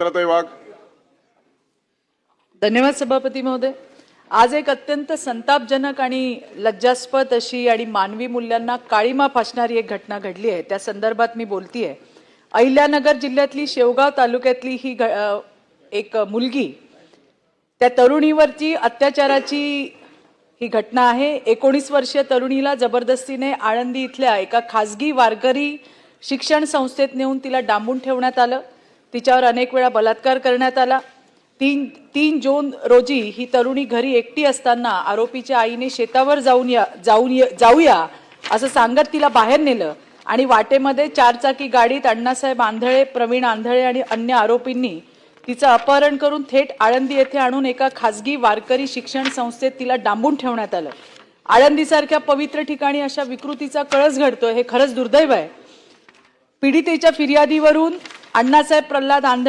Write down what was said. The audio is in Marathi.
वत्सलाताई वाघ. धन्यवाद सभापती महोदय. आज एक अत्यंत संतापजनक आणि लज्जास्पद अशी आणि मानवी मूल्यांना काळीमा फासणारी एक घटना घडली आहे. त्या संदर्भात मी बोलतीये. अहिल्यानगर जिल्ह्यातली शेवगाव तालुक्यातली ही घ- एक मुलगी त्या तरुणीवरची अत्याचाराची ही घटना आहे. एकोणीस वर्षीय तरुणीला जबरदस्तीने आळंदी इथल्या एका खासगी वारकरी शिक्षण संस्थेत नेऊन तिला डांबून ठेवण्यात आलं. तिच्यावर अनेक वेळा बलात्कार करण्यात आला. तीन तीन जून रोजी ही तरुणी घरी एकटी असताना आरोपीच्या आईने शेतावर जाऊन या जाऊन ये- जाऊया असं सांगत तिला बाहेर नेलं आणि वाटेमध्ये चारचाकी गाडीत अण्णासाहेब आंधळे प्रवीण आंधळे आणि अन्य आरोपींनी तिचं अपहरण करून थेट आळंदी येथे आणून एका खासगी वारकरी शिक्षण संस्थेत तिला डांबून ठेवण्यात आलं. आळंदीसारख्या पवित्र ठिकाणी अशा विकृतीचा कळस घडतोय हे खरंच दुर्दैव आहे. पीडितेच्या फिर्यादीवरून अण्णासाहेब प्रल्हाद आंधळे